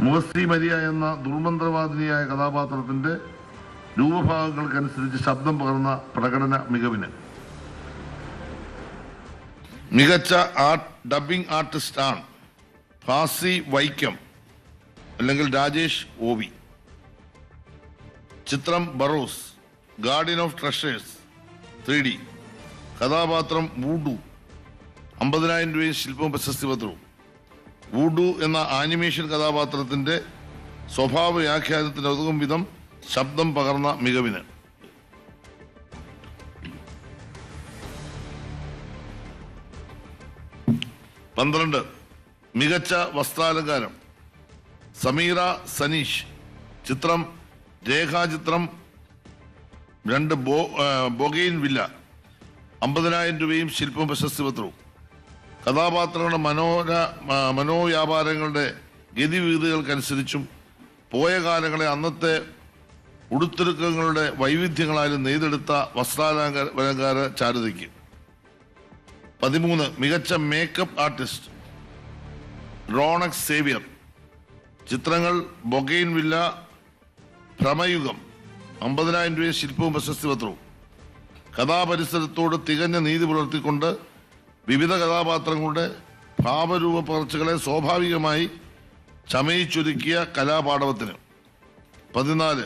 മുഹസ്രി Maria എന്ന ദുർമന്ത്രവാദിനിയായ കഥാപാത്രത്തിന്റെ രൂപഭാഗങ്ങൾക്കനുസരിച്ച് ശബ്ദം പകർന്ന പ്രകടന മികവിന്. മികച്ച ആർട്ട് ഡബിംഗ് ആർട്ടിസ്റ്റ് ആണ് ഫാസി വൈക്കം അല്ലെങ്കിൽ രാജേഷ് ഓവി. ചിത്രം Barroz guardian of treasures three D. കഥാപാത്രം വൂഡു. അമ്പതിനായിരം രൂപയും ശില്പവും പ്രശസ്തി പത്രവും. വൂഡു എന്ന ആനിമേഷൻ കഥാപാത്രത്തിന്റെ സ്വഭാവ വ്യാഖ്യാനത്തിന് ഒതുങ്ങും വിധം ശബ്ദം പകർന്ന മികവിന്. പന്ത്രണ്ട്. മികച്ച വസ്ത്രാലങ്കാരം. സമീറ സനീഷ്. ചിത്രം രേഖാചിത്രം രണ്ട് ബോ ബൊഗെയിൻ വില്ല. അമ്പതിനായിരം രൂപയും ശില്പം പ്രശസ്തി പത്രവും കഥാപാത്രങ്ങളുടെ മനോര മനോവ്യാപാരങ്ങളുടെ ഗതിവിഗതികൾക്കനുസരിച്ചും പോയ കാലങ്ങളെ അന്നത്തെ ഉടുത്തൊരുക്കങ്ങളുടെ വൈവിധ്യങ്ങളാലും നെയ്തെടുത്ത വസ്ത്രാലങ്കാര ചാരുതയ്ക്ക്. പതിമൂന്ന് മികച്ച മേക്കപ്പ് ആർട്ടിസ്റ്റ് റോണക്സ് സേവിയർ. ചിത്രങ്ങൾ ബൊഗെയിൻ വില്ല ഭ്രമയുഗം അമ്പതിനായിരം രൂപ ശില്പവും പ്രശസ്തി പത്രവും. കഥാപരിസരത്തോട് തികഞ്ഞ നീതി പുലർത്തിക്കൊണ്ട് വിവിധ കഥാപാത്രങ്ങളുടെ ഭാവരൂപ പകർച്ചകളെ സ്വാഭാവികമായി ചമയിച്ചൊരുക്കിയ കലാപാഠവത്തിന് പതിനാല്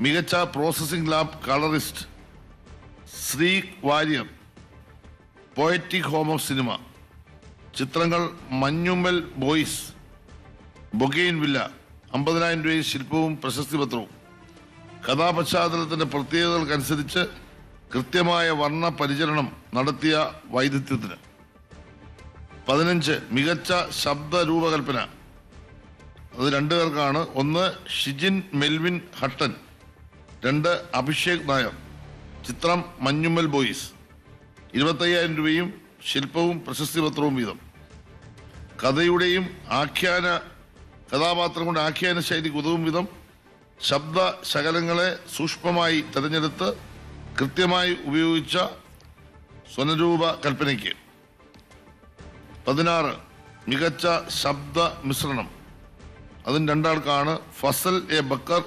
മികച്ച processing lab colourist Sree Warrier poetic home of cinema ചിത്രങ്ങൾ മഞ്ഞുമ്മൽ ബോയ്സ് ബൊഗെയിൻ വില്ല അമ്പതിനായിരം രൂപയും ശില്പവും പ്രശസ്തി പത്രവും കഥാപശ്ചാത്തലത്തിന്റെ പ്രത്യേകതകൾക്കനുസരിച്ച് കൃത്യമായ വർണ പരിചരണം നടത്തിയ വൈദഗ്ധ്യത്തിന്. പതിനഞ്ച് മികച്ച ശബ്ദ രൂപകൽപ്പന അത് രണ്ടു പേർക്കാണ്. ഒന്ന് ഷിജിൻ മെൽവിൻ ഹട്ടൻ. രണ്ട് അഭിഷേക് നായർ. ചിത്രം മഞ്ഞുമ്മൽ ബോയ്സ്. ഇരുപത്തയ്യായിരം രൂപയും ശില്പവും പ്രശസ്തി പത്രവും വീതം. കഥയുടെയും ആഖ്യാന കഥാപാത്രങ്ങളുടെ ആഖ്യാന ശൈലിക്ക് ഉതവും വിധം ശബ്ദ ശകലങ്ങളെ സൂക്ഷ്മമായി തിരഞ്ഞെടുത്ത് കൃത്യമായി ഉപയോഗിച്ച സ്വനരൂപ കൽപ്പനയ്ക്ക്. പതിനാറ് മികച്ച ശബ്ദ മിശ്രണം. അതിന് രണ്ടാൾക്കാണ് ഫസൽ എ ബക്കർ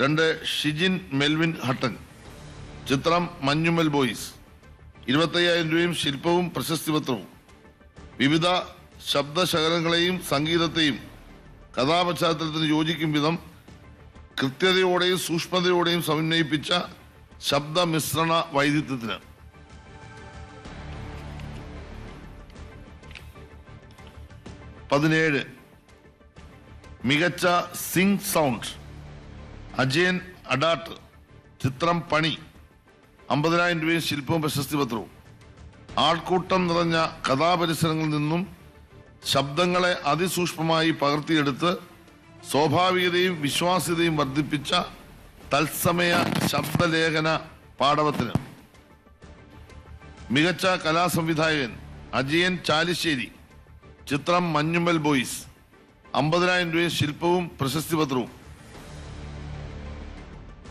രണ്ട് ഷിജിൻ മെൽവിൻ ഹട്ടൻ. ചിത്രം മഞ്ഞുമൽ ബോയ്സ്. ഇരുപത്തയ്യായിരം രൂപയും ശില്പവും പ്രശസ്തി പത്രവും വിവിധ ശബ്ദശകലങ്ങളെയും സംഗീതത്തെയും കഥാപശ്ചാത്തലത്തിന് യോജിക്കും വിധം കൃത്യതയോടെയും സൂക്ഷ്മതയോടെയും സമന്വയിപ്പിച്ച ശബ്ദ മിശ്രണ വൈദിധ്യത്തിന് പതിനേഴ്. മികച്ച സിംഗ് സൗണ്ട്. അജയൻ അഡാട്ട്. ചിത്രം പണി. അമ്പതിനായിരം രൂപയും ശില്പവും പ്രശസ്തി പത്രവും. ആൾക്കൂട്ടം നിറഞ്ഞ കഥാപരിസരങ്ങളിൽ നിന്നും ശബ്ദങ്ങളെ അതിസൂക്ഷ്മമായി പകർത്തിയെടുത്ത് സ്വാഭാവികതയും വിശ്വാസ്യതയും വർദ്ധിപ്പിച്ച തത്സമയ ശബ്ദലേഖന പാടവത്തിന്. മികച്ച കലാസംവിധായകൻ അജയൻ ചാലിശ്ശേരി. ചിത്രം മഞ്ഞുമ്മൽ ബോയ്സ്. അമ്പതിനായിരം രൂപ ശില്പവും പ്രശസ്തി പത്രവും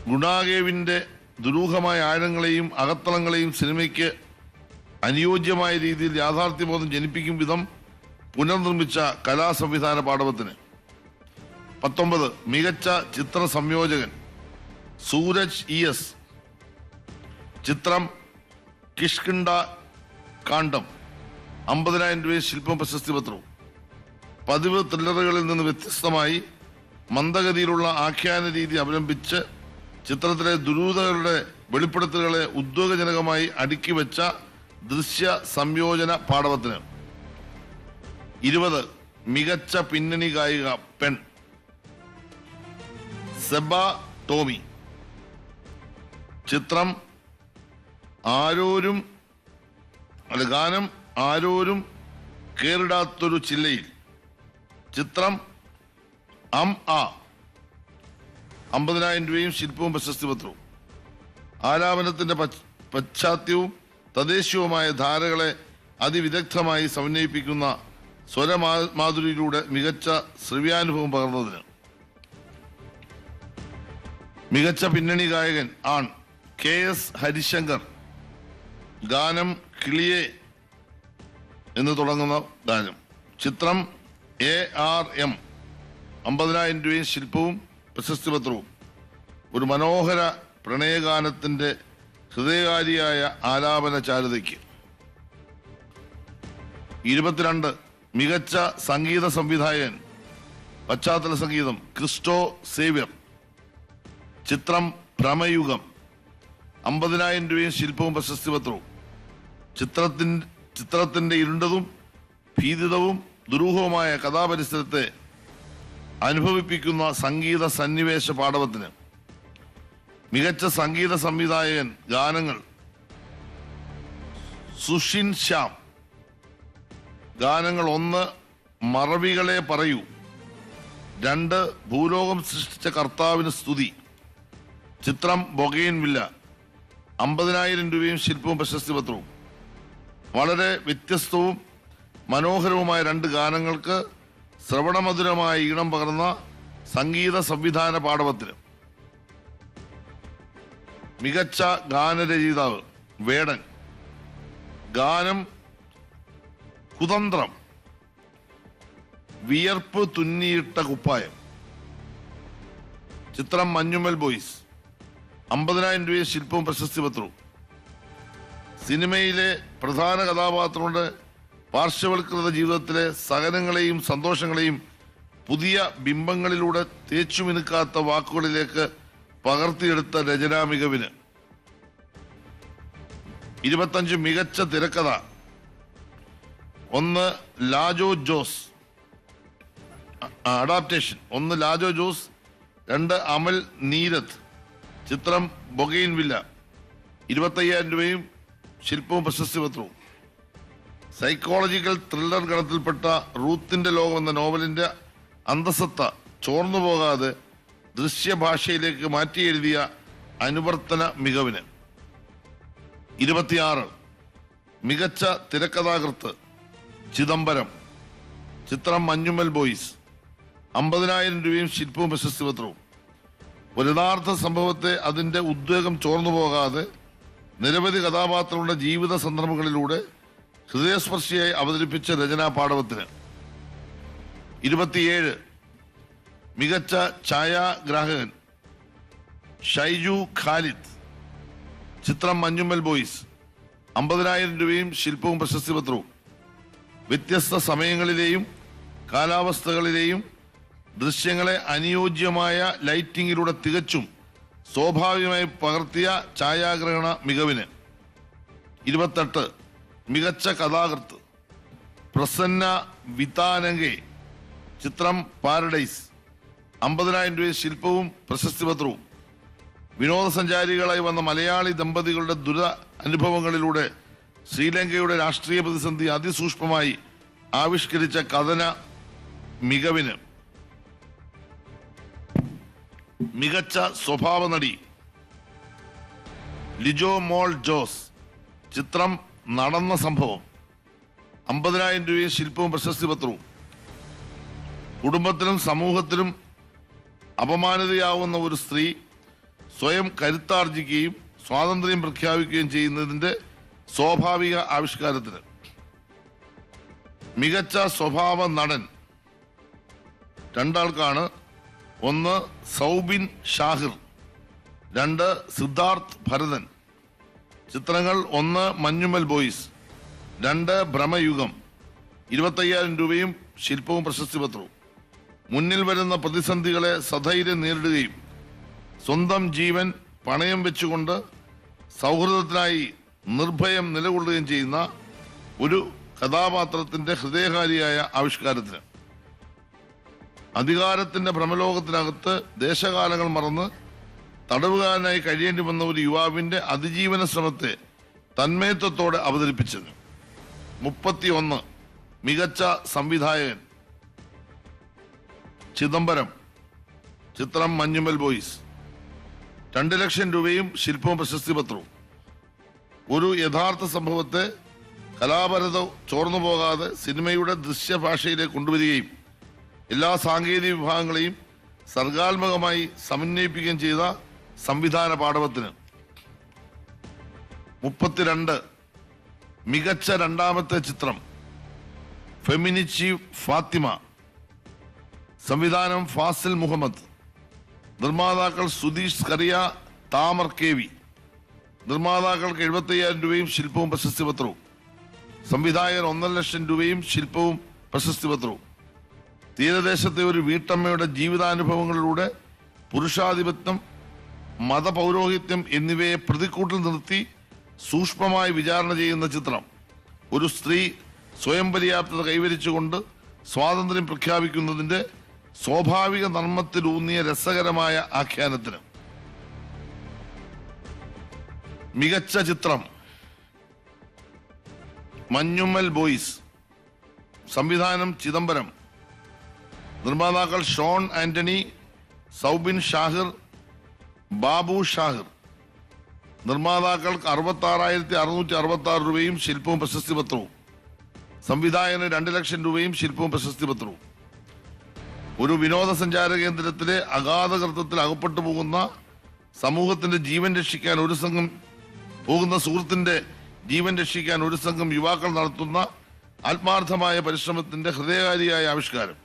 ഗുണാകേവിന്റെ ദുരൂഹമായ ആഴങ്ങളെയും അകത്തളങ്ങളെയും സിനിമയ്ക്ക് അനുയോജ്യമായ രീതിയിൽ യാഥാർത്ഥ്യബോധം ജനിപ്പിക്കും വിധം പുനർനിർമ്മിച്ച കലാസംവിധാന പാഠവത്തിന് പത്തൊമ്പത് മികച്ച ചിത്ര സംയോജകൻ. Sooraj E S. ചിത്രം കിഷ്കിണ്ട കാണ്ഡം. അമ്പതിനായിരം രൂപയും ശില്പം പ്രശസ്തി പത്രവും. പതിവ് ത്രില്ലറുകളിൽ നിന്ന് വ്യത്യസ്തമായി മന്ദഗതിയിലുള്ള ആഖ്യാന രീതി അവലംബിച്ച് ചിത്രത്തിലെ ദുരൂതകളുടെ വെളിപ്പെടുത്തലുകളെ ഉദ്വേഗജനകമായി അടുക്കി വെച്ച ദൃശ്യ സംയോജന പാഠവത്തിന് ഇരുപത് മികച്ച പിന്നണി ഗായിക പെൺ. സെബ ടോമി. ചിത്രം ആരോരും അല്ല ഗാനം ആരോരും കേറിടാത്തൊരു ചില്ലയിൽ. ചിത്രം അം ആ. അമ്പതിനായിരം രൂപയും ശില്പവും പ്രശസ്തി പത്രവും. ആലാപനത്തിന്റെ പശ്ചാത്യവും തദ്ദേശീയവുമായ ധാരകളെ അതിവിദഗ്ധമായി സമന്വയിപ്പിക്കുന്ന സ്വരമാധുരിയിലൂടെ മികച്ച ശ്രവ്യാനുഭവം പകർന്നതിന്. മികച്ച പിന്നണി ഗായകൻ ആൺ. K S Harishankar. ഗാനം കിളിയെ എന്ന് തുടങ്ങുന്ന ഗാനം. ചിത്രം എ ആർ എം അമ്പതിനായിരം രൂപയും ശില്പവും പ്രശസ്തി പത്രവും. ഒരു മനോഹര പ്രണയഗാനത്തിന്റെ ഹൃദയകാരിയായ ആലാപന ചാരുതയ്ക്ക്. ഇരുപത്തിരണ്ട് മികച്ച സംഗീത സംവിധായകൻ. പശ്ചാത്തല സംഗീതം ക്രിസ്റ്റോ സേവ്യർ. ചിത്രം ഭ്രമയുഗം. അമ്പതിനായിരം രൂപയും ശില്പവും പ്രശസ്തി പത്രവും. ചിത്രത്തിൻ ചിത്രത്തിന്റെ ഇരുണ്ടതും ഭീതിതവും ദുരൂഹവുമായ കഥാപരിസരത്തെ അനുഭവിപ്പിക്കുന്ന സംഗീത സന്നിവേശ പാഠവത്തിന് മികച്ച സംഗീത സംവിധായകൻ ഗാനങ്ങൾ സുഷിൻ ശ്യാം. ഗാനങ്ങൾ ഒന്ന് മറവികളെ പറയൂ. രണ്ട് ഭൂലോകം സൃഷ്ടിച്ച കർത്താവിന് സ്തുതി. ചിത്രം ബൊഗൈൻ വില്ല. അമ്പതിനായിരം രൂപയും ശില്പവും പ്രശസ്തി പത്രവും. വളരെ വ്യത്യസ്തവും മനോഹരവുമായ രണ്ട് ഗാനങ്ങൾക്ക് ശ്രവണമധുരമായ ഈണം പകർന്ന സംഗീത സംവിധാന പാടവത്തിന് മികച്ച ഗാനരചയിതാവ് വേടൻ. ഗാനം കുതന്ത്രം. വിയർപ്പ് തുന്നിയിട്ട കുപ്പായം. ചിത്രം മഞ്ഞുമൽ ബോയ്സ്. അമ്പതിനായിരം രൂപയും ശില്പവും പ്രശസ്തി പത്രവും സിനിമയിലെ പ്രധാന കഥാപാത്രങ്ങളുടെ പാർശ്വവൽകൃത ജീവിതത്തിലെ സഹനങ്ങളെയും സന്തോഷങ്ങളെയും പുതിയ ബിംബങ്ങളിലൂടെ തേച്ചുമിനുക്കാത്ത വാക്കുകളിലേക്ക് പകർത്തിയെടുത്ത രചനാ മികവിന് ഇരുപത്തഞ്ച് മികച്ച തിരക്കഥ. ഒന്ന് ലാജോ ജോസ്. അഡാപ്റ്റേഷൻ ഒന്ന് ലാജോ ജോസ് രണ്ട് അമൽ നീരത് ചിത്രം ബൊഗൈൻ വില്ല. ഇരുപത്തയ്യായിരം രൂപയും ശില്പവും പ്രശസ്തി പത്രവും. സൈക്കോളജിക്കൽ ത്രില്ലർ ഗണത്തിൽപ്പെട്ട റൂത്തിന്റെ ലോകം എന്ന നോവലിന്റെ അന്തസത്ത ചോർന്നു പോകാതെ ദൃശ്യഭാഷയിലേക്ക് മാറ്റി എഴുതിയ അനുവർത്തന മികവിന്. ഇരുപത്തിയാറ്. മികച്ച തിരക്കഥാകൃത്ത് ചിദംബരം. ചിത്രം മഞ്ഞുമൽ ബോയ്സ്. അമ്പതിനായിരം രൂപയും ശില്പവും പ്രശസ്തി പത്രവും. ഒരു യഥാർത്ഥ സംഭവത്തെ അതിന്റെ ഉദ്വേഗം ചോർന്നു പോകാതെ നിരവധി കഥാപാത്രങ്ങളുടെ ജീവിത സന്ദർഭങ്ങളിലൂടെ ഹൃദയസ്പർശിയായി അവതരിപ്പിച്ച രചനാ പാടവത്തിന് ഇരുപത്തിയേഴ്. മികച്ച ഛായാഗ്രാഹകൻ ഷൈജു ഖാലിദ്. ചിത്രം മഞ്ഞുമ്മൽ ബോയ്സ്. അമ്പതിനായിരം രൂപയും ശില്പവും പ്രശസ്തി പത്രവും വ്യത്യസ്ത സമയങ്ങളിലെയും കാലാവസ്ഥകളിലെയും ദൃശ്യങ്ങളെ അനുയോജ്യമായ ലൈറ്റിംഗിലൂടെ തികച്ചും സ്വാഭാവികമായി പകർത്തിയ ഛായാഗ്രഹണ മികവിന്. ഇരുപത്തെട്ട്. മികച്ച കഥാകൃത്ത്. പ്രസന്ന വിതാനങ്കെ ചിത്രം പാരഡൈസ്. അമ്പതിനായിരം രൂപ ശില്പവും പ്രശസ്തി പത്രവും വിനോദസഞ്ചാരികളായി വന്ന മലയാളി ദമ്പതികളുടെ ദുര അനുഭവങ്ങളിലൂടെ ശ്രീലങ്കയുടെ രാഷ്ട്രീയ പ്രതിസന്ധി അതിസൂക്ഷ്മമായി ആവിഷ്കരിച്ച കഥന മികവിന്. മികച്ച സ്വഭാവ നടി ലിജോ മോൾ ജോസ്. ചിത്രം നടന്ന സംഭവം. അമ്പതിനായിരം രൂപയും ശില്പവും പ്രശസ്തി പത്രവും. കുടുംബത്തിലും സമൂഹത്തിലും അപമാനിതയാവുന്ന ഒരു സ്ത്രീ സ്വയം കരുത്താർജിക്കുകയും സ്വാതന്ത്ര്യം പ്രഖ്യാപിക്കുകയും ചെയ്യുന്നതിന്റെ സ്വാഭാവിക ആവിഷ്കാരത്തിന്. മികച്ച സ്വഭാവ നടൻ. രണ്ടാൾക്കാണ് ഒന്ന് സൗബിൻ ഷാഹിർ രണ്ട് സിദ്ധാർത്ഥ് ഭരതൻ. ചിത്രങ്ങൾ ഒന്ന് മഞ്ഞുമൽ ബോയ്സ് രണ്ട് ഭ്രമയുഗം ഇരുപത്തയ്യായിരം രൂപയും ശില്പവും പ്രശസ്തി പത്രവും. മുന്നിൽ വരുന്ന പ്രതിസന്ധികളെ സധൈര്യം നേരിടുകയും സ്വന്തം ജീവൻ പണയം വെച്ചുകൊണ്ട് സൗഹൃദത്തിനായി നിർഭയം നിലകൊള്ളുകയും ചെയ്യുന്ന ഒരു കഥാപാത്രത്തിന്റെ ഹൃദയകാരിയായ ആവിഷ്കാരത്തിന്. അധികാരത്തിന്റെ ഭ്രമലോകത്തിനകത്ത് ദേശകാലങ്ങൾ മറന്ന് തടവുകാരനായി കഴിയേണ്ടി വന്ന ഒരു യുവാവിന്റെ അതിജീവന ശ്രമത്തെ തന്മയത്വത്തോടെ അവതരിപ്പിച്ചത്. മുപ്പത്തി ഒന്ന് മികച്ച സംവിധായകൻ. ചിദംബരം. ചിത്രം മഞ്ഞുമൽ ബോയ്സ്. രണ്ട് ലക്ഷം രൂപയും ശില്പവും പ്രശസ്തി പത്രവും. ഒരു യഥാർത്ഥ സംഭവത്തെ കലാപരത ചോർന്നു പോകാതെ സിനിമയുടെ ദൃശ്യഭാഷയിലേക്ക് കൊണ്ടുവരികയും എല്ലാ സാങ്കേതിക വിഭാഗങ്ങളെയും സർഗാത്മകമായി സമന്വയിപ്പിക്കുകയും ചെയ്ത സംവിധാന പാഠവത്തിന് മുപ്പത്തിരണ്ട് മികച്ച രണ്ടാമത്തെ ചിത്രം ഫെമിനിച്ചി ഫാത്തിമ സംവിധാനം ഫാസിൽ മുഹമ്മദ് നിർമ്മാതാക്കൾ സുധീഷ് കറിയ താമർ കെ വി. നിർമ്മാതാക്കൾക്ക് എഴുപത്തയ്യായിരം രൂപയും ശില്പവും പ്രശസ്തി പത്രവും സംവിധായകൻ ഒന്നര ലക്ഷം രൂപയും ശില്പവും പ്രശസ്തി പത്രവും തീരദേശത്തെ ഒരു വീട്ടമ്മയുടെ ജീവിതാനുഭവങ്ങളിലൂടെ പുരുഷാധിപത്യം മതപൗരോഹിത്യം എന്നിവയെ പ്രതിക്കൂട്ടിൽ നിർത്തി സൂക്ഷ്മമായി വിചാരണ ചെയ്യുന്ന ചിത്രം ഒരു സ്ത്രീ സ്വയം പര്യാപ്തത കൈവരിച്ചുകൊണ്ട് സ്വാതന്ത്ര്യം പ്രഖ്യാപിക്കുന്നതിന്റെ സ്വാഭാവിക നർമ്മത്തിലൂന്നിയ രസകരമായ ആഖ്യാനത്തിന്. മികച്ച ചിത്രം. മഞ്ഞുമ്മൽ ബോയ്സ്. സംവിധാനം ചിദംബരം. നിർമ്മാതാക്കൾ ഷോൺ ആന്റണി സൗബിൻ ഷാഹിർ ബാബു ഷാഹിർ. നിർമ്മാതാക്കൾക്ക് അറുപത്തി ആറായിരത്തി അറുന്നൂറ്റി അറുപത്തി ആറ് രൂപയും ശില്പവും പ്രശസ്തി പത്രവും. സംവിധായകന് രണ്ട് ലക്ഷം രൂപയും ശില്പവും പ്രശസ്തി പത്രവും. ഒരു വിനോദസഞ്ചാര കേന്ദ്രത്തിലെ അഗാധകൃത്വത്തിൽ അകപ്പെട്ടു പോകുന്ന സമൂഹത്തിന്റെ ജീവൻ രക്ഷിക്കാൻ ഒരു സംഘം പോകുന്ന സുഹൃത്തിന്റെ ജീവൻ രക്ഷിക്കാൻ ഒരു സംഘം യുവാക്കൾ നടത്തുന്ന ആത്മാർത്ഥമായ പരിശ്രമത്തിന്റെ ഹൃദയകാരിയായ ആവിഷ്കാരം.